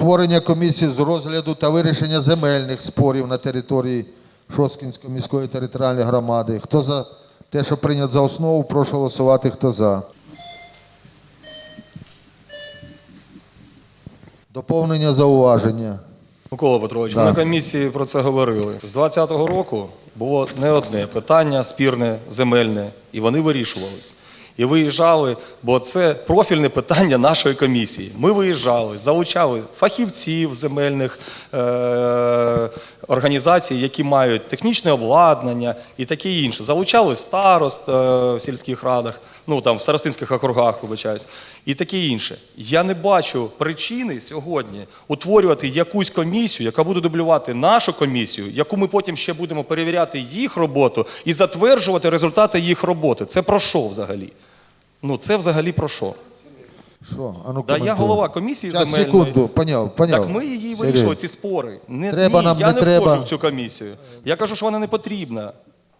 утворення комісії з розгляду та вирішення земельних спорів на території Шосткінської міської територіальної громади. Хто за те, що прийнят за основу, прошу голосувати. Хто за? Доповнення зауваження. Микола Петрович, ми на комісії про це говорили. З 2020 року було не одне питання спірне, земельне, і вони вирішувались. І виїжджали, бо це профільне питання нашої комісії. Ми виїжджали, залучали фахівців земельних е- організацій, які мають технічне обладнання і таке інше. Залучали старост е- в сільських радах, ну там в старостинських округах, вибачаюсь, і таке інше. Я не бачу причини сьогодні утворювати якусь комісію, яка буде дублювати нашу комісію, яку ми потім ще будемо перевіряти їх роботу і затверджувати результати їх роботи. Це про що взагалі? Ну це взагалі про що? Що? А ну, Да, я коментуй. голова комісії Щас, земельної. секунду, поняв, поняв. Так ми її Сергій. вирішили, ці спори. Не, Треба ні, нам, я не не, треба. входжу в цю комісію. Я кажу, що вона не потрібна.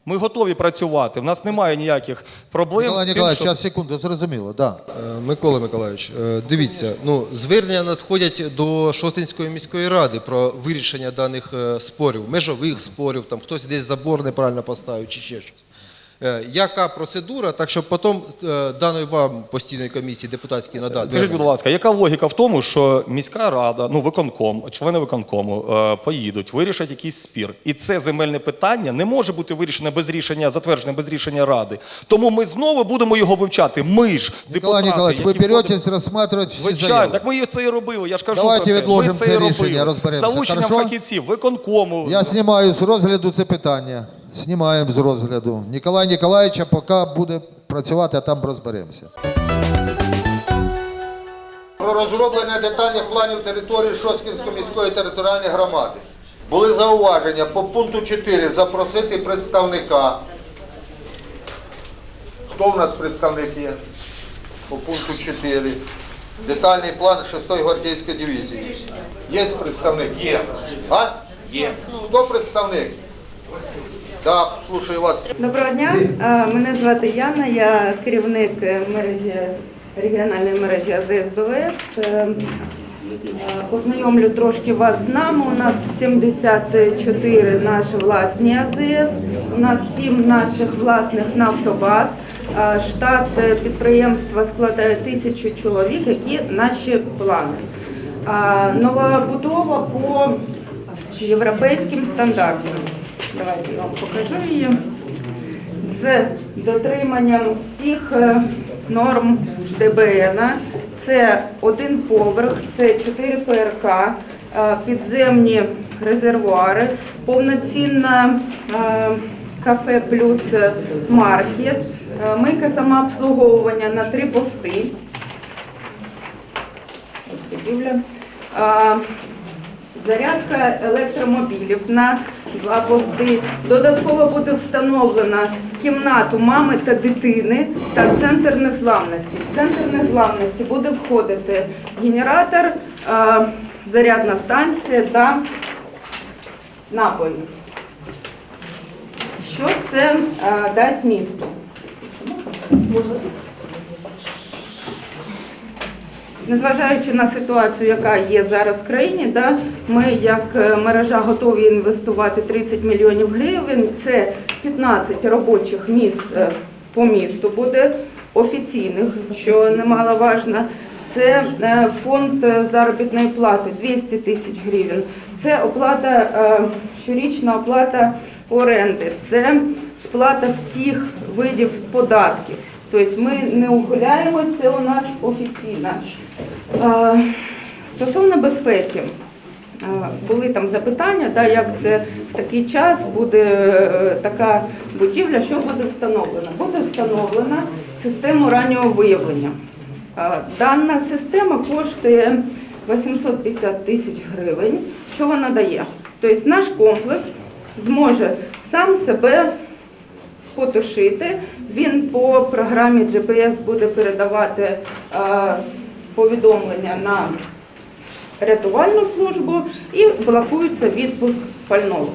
Ми готові працювати. В нас немає ніяких проблем. З тим, Ніколаєвич, що- зараз секунду, зрозуміло, да. Е, Микола Миколайович, е, дивіться, ну звернення надходять до Шостинської міської ради про вирішення даних е, спорів, межових спорів, там хтось десь забор неправильно поставив чи ще щось. Е, Яка процедура, так щоб потім е, даної вам постійної комісії депутатській надати? Скажіть, будь ласка, яка логіка в тому, що міська рада, ну виконком, члени виконкому е, поїдуть, вирішать якийсь спір, і це земельне питання не може бути вирішене без рішення, затверджене без рішення ради. Тому ми знову будемо його вивчати. Ми ж депутати, які входимо- беретесь рассматривать всі Звичайно, заяви. так ми це і робили. Я ж кажу Давайте про це. відложимо ми це, це і рішення, робили. розберемося. Залученням Хорошо? фахівців, виконкому. Я знімаю з розгляду це питання. Знімаємо з розгляду. Ніколай Ніколаєвич, поки буде працювати, а там розберемося. Про розроблення детальних планів території Шосткінської міської територіальної громади. Були зауваження по пункту 4 запросити представника. Хто в нас представник є? По пункту 4. Детальний план 6-ї гвардійської дивізії. Є представник? Є. А? Є. Хто представник? Так, слушаю вас. Доброго дня, Е, мене звати Яна, я керівник е, мережі регіональної мережі АЗС ДВС. Е, е, Познайомлю трошки вас з нами. У нас 74 наші власні АЗС, у нас 7 наших власних нафтобаз. Штат підприємства складає тисячу чоловік, які наші плани. Нова будова по європейським стандартам. Давайте я вам покажу її. З дотриманням всіх е, норм ДБН. Це один поверх, це 4 ПРК, е, підземні резервуари, повноцінна е, кафе плюс маркет, мийка самообслуговування на три пости. Зарядка електромобілів на два пости. Додатково буде встановлена кімнату мами та дитини та центр незламності. В центр незламності буде входити генератор, зарядна станція та напої. Що це дасть місту? Незважаючи на ситуацію, яка є зараз в країні, да, ми як е, мережа готові інвестувати 30 мільйонів гривень. Це 15 робочих місць е, по місту буде офіційних, що немаловажно. Це е, фонд заробітної плати 200 тисяч гривень. Це оплата, щорічна оплата оренди, це сплата всіх видів податків. Тобто ми не ухиляємося, це у нас офіційно. Стосовно безпеки, були там запитання, да, як це в такий час буде е, така будівля, що буде встановлено? Буде встановлена система раннього виявлення. Дана система коштує 850 тисяч гривень. Що вона дає? Тобто наш комплекс зможе сам себе потушити. Він по програмі GPS буде передавати е, повідомлення на рятувальну службу і блокується відпуск пального.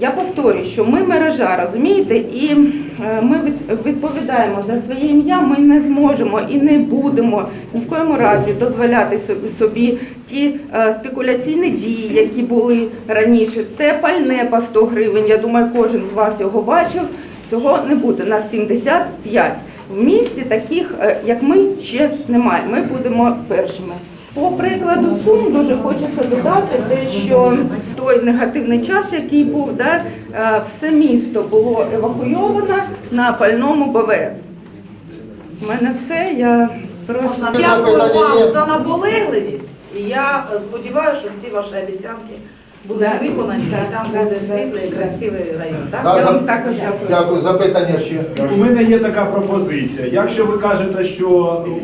Я повторюю, що ми мережа, розумієте, і е, ми відповідаємо за своє ім'я. Ми не зможемо і не будемо ні в коєму разі дозволяти собі, собі ті е, спекуляційні дії, які були раніше. Те пальне по 100 гривень. Я думаю, кожен з вас його бачив. Цього не буде. Нас 75. В місті таких, е, як ми, ще немає. Ми будемо першими. По прикладу сум дуже хочеться додати те, що той негативний час, який був, да, е, все місто було евакуйовано на пальному БВС. У мене все. Я просто Дякую вам за наполегливість. І я сподіваюся, що всі ваші обіцянки Да. виконані, Да. там буде світлий, красивий район. Так? Да, Я за- вам також дякую. Дякую. Запитання ще. У мене є така пропозиція. Якщо ви кажете, що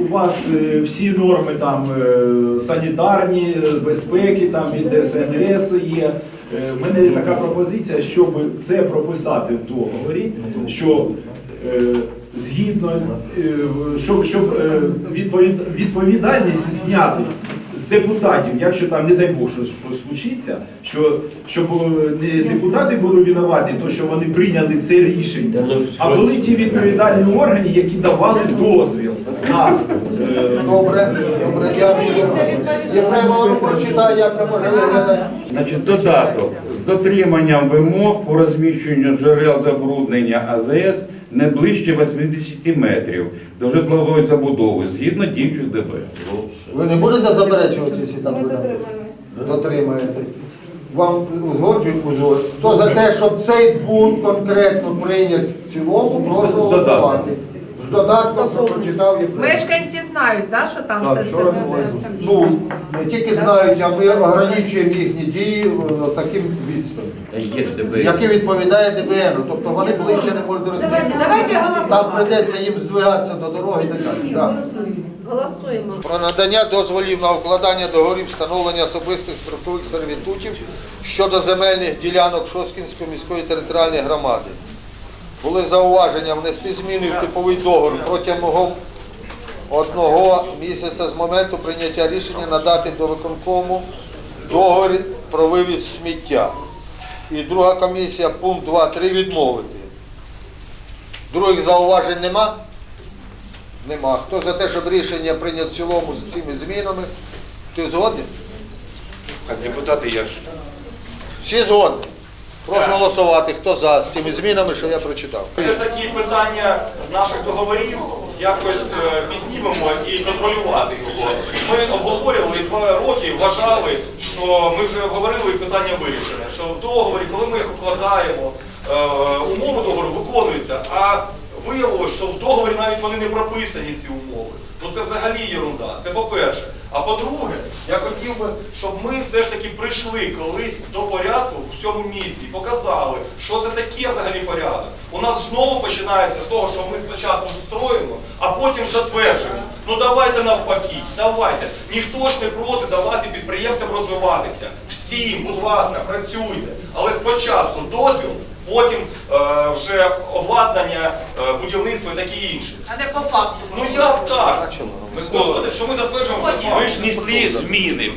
у вас е, всі норми там е, санітарні, е, безпеки, там від ДСНС є. е, У мене є така пропозиція, щоб це прописати в договорі, що е, згідно, е, щоб, щоб е, відповід- відповідальність зняти депутатів, якщо там, не дай Бог, щось, щось случиться, що, щоб е, не депутати були винуваті, то що вони прийняли це рішення, а були ті відповідальні органи, які давали дозвіл на е, Добре, добре, дякую. Єфремова прочитає, як це може виглядати. Значить, додаток з дотриманням вимог по розміщенню джерел забруднення АЗС не ближче 80 метрів до житлової забудови згідно діючих ДБ. Ви не будете заперечувати, якщо там буде? Дотримаєтесь. Вам узгоджують узгоджують. Хто за те, щоб цей пункт конкретно прийняти в цілому, прошу голосувати. З додатком, що прочитав Єфремов. Мешканці знають, да, що там все це буде. Ну, не тільки знають, а ми ограничуємо їхні дії е, таким відстаном, Та є ж ДБ. який відповідає ДБНу. Тобто вони ближче не можуть розмістити. Давайте голосуємо. Там прийдеться їм здвигатися до дороги і так далі. Да. Голосуємо. Про надання дозволів на укладання договорів встановлення особистих строкових сервітутів щодо земельних ділянок Шоскінської міської територіальної громади. Були зауваження внести зміни в типовий договір протягом одного місяця з моменту прийняття рішення надати до виконкому договір про вивіз сміття. І друга комісія пункт 2.3 відмовити. Других зауважень нема? Нема. Хто за те, щоб рішення прийняв в цілому з цими змінами? Ти згоден? Как депутаты я ж Всі згодні. Прошу голосувати. Хто за з тими змінами, що я прочитав? Все ж таки питання наших договорів якось е, піднімемо і контролювати його. Ми обговорювали два роки, вважали, що ми вже обговорили і питання вирішене. Що в договорі, коли ми їх укладаємо, е, умови договору виконуються, а виявилося, що в договорі навіть вони не прописані ці умови. Ну це взагалі єрунда. Це по-перше. А по-друге, я хотів би, щоб ми все ж таки прийшли колись до порядку в цьому місті показали, що це таке взагалі порядок. У нас знову починається з того, що ми спочатку строїмо, а потім затверджуємо. Ну давайте навпаки, давайте. Ніхто ж не проти давати підприємцям розвиватися. Всім, будь ласка, працюйте. Але спочатку дозвіл, потім е, вже обладнання, е, будівництво і таке інше. А не по факту. Ну як так? Микола, що ми затверджуємо вже факт. Ж внесли зміни.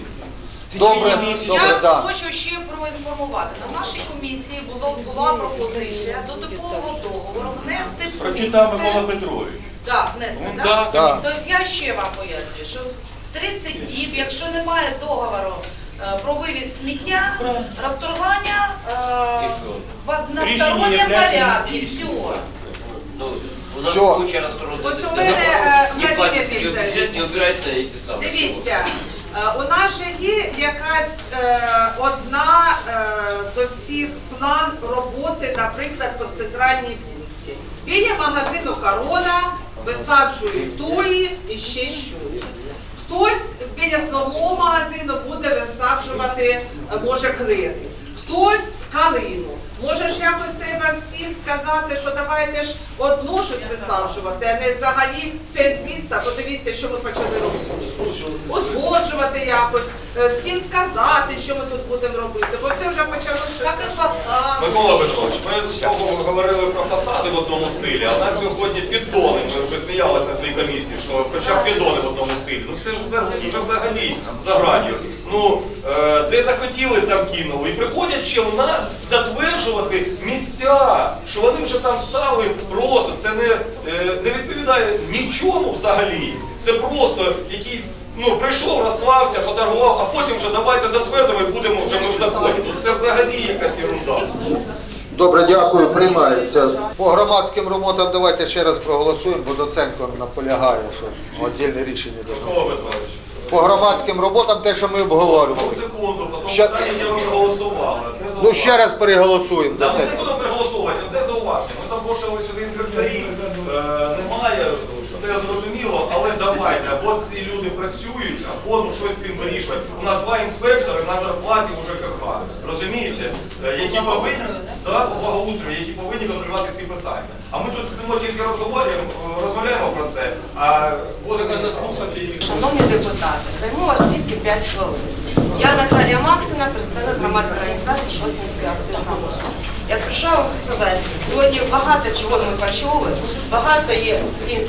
Добре, добре, Я так. хочу ще проінформувати. На нашій комісії було, була пропозиція до типового договору внести Прочитав пункти- Микола Петрович. Так, внести, Ну, так? да. Так. Тобто я ще вам пояснюю, що 30 діб, якщо немає договору е, про вивіз сміття, розторгання е, в односторонньому порядку, все. Ну, у нас Всё. куча расторгнутых Вот у договоров. меня, э, не Владимир платится, и в Викторович. бюджет не убирается эти самые. Дивіться, е, у нас же є якась е, одна е, до всіх план роботи, наприклад, по центральній вулиці. Біля магазину Корона висаджують туї і ще щось. Хтось біля свого магазину буде висаджувати, е, може, кливи, хтось калину. Може ж якось треба всім сказати, що давайте ж одну щось висаджувати, а не взагалі центр міста. Подивіться, що ми почали робити. Узгоджувати якось. Е, всім сказати, що ми тут будемо робити, бо це вже почало щось. Як фасад. Микола Петрович, ми говорили про фасади в одному стилі, а в нас сьогодні піддони. Ми вже сміялися на своїй комісії, що хоча б піддони в одному стилі. Ну це ж все вже взагалі за гранью. Ну е, де захотіли, там кинули. І приходять ще в нас затверджувати місця, що вони вже там стали просто. Це не, е, не відповідає нічому взагалі. Це просто якийсь. Ну, прийшов, розклався, поторгував, а потім вже давайте затвердимо і будемо вже ми в законі. Ну це взагалі якась ерунда. Добре, дякую, приймається. По громадським роботам давайте ще раз проголосуємо, бо Доценко наполягає, що віддільне рішення. Микола Петрович, По громадським роботам те, що ми обговорювали. одну секунду, потім Ще- питання я вже голосували. Одне Ну зауваження. ще раз переголосуємо. Да, ми Доценко. не будемо переголосувати, одне зауваження. Ми запрошували сюди інспекторів, е, все зрозуміло, але давайте, або ці люди працюють, або ну, щось з цим вирішують. У нас два інспектори на зарплаті у ЖКХ, розумієте, Е, які повинні, так, у благоустрою, які повинні контролювати ці питання. А ми тут сидимо тільки розговорюємо, розмовляємо про це, а возимо заслухати і Шановні депутати, займу вас тільки 5 хвилин. Я Наталія Максина, представник громадської організації Шостинської активної. Я прийшла вам сказати, сьогодні багато чого ми почули, багато є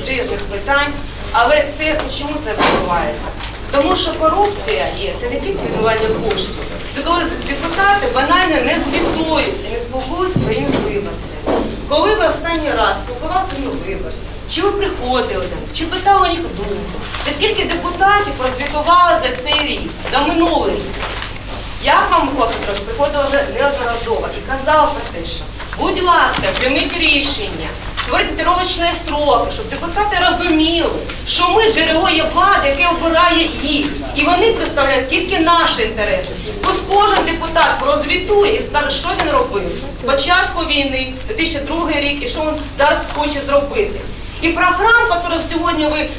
різних питань, але це чому це відбувається? Тому що корупція є, це не тільки відмивання коштів. Це коли депутати банально не звітують і не спілкуються зі своїми виборцями. Коли ви останній раз спілкувалися з своїми виборцями, чи ви приходили чи питали їх думку? Та скільки депутатів прозвітували за цей рік, за минулий рік? Я вам, Петрович, приходила вже неодноразово і казала про те, що, будь ласка, прийміть рішення, створіть трировочні строки, щоб депутати розуміли, що ми джерело є влади, яке обирає їх. І вони представляють тільки наші інтереси. Ось кожен депутат прозвітує і скаже, що він робив з початку війни, 2002 рік, і що він зараз хоче зробити. І програм, які сьогодні ви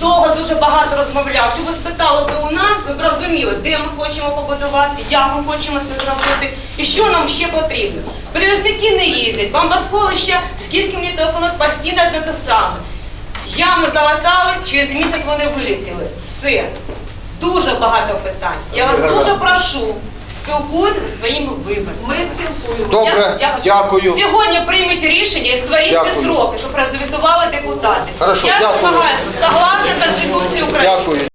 довго дуже багато розмовляв. Щоб ви спитали би у нас, ви б розуміли, де ми хочемо побудувати, як ми хочемо це зробити і що нам ще потрібно. Перевізники не їздять, бомбосховища, скільки мені телефонують постійно одне те саме. Ями залатали, через місяць вони вилетіли. Все. Дуже багато питань. Я вас дуже прошу, спілкуйтеся зі своїми виборцями. Ми спілкуємося. Добре, Я- я- дякую. Сьогодні прийміть рішення і створіть ці Дякую. сроки, щоб розвітували депутати. Хорошо, я дякую. вимагаю согласно Конституції України.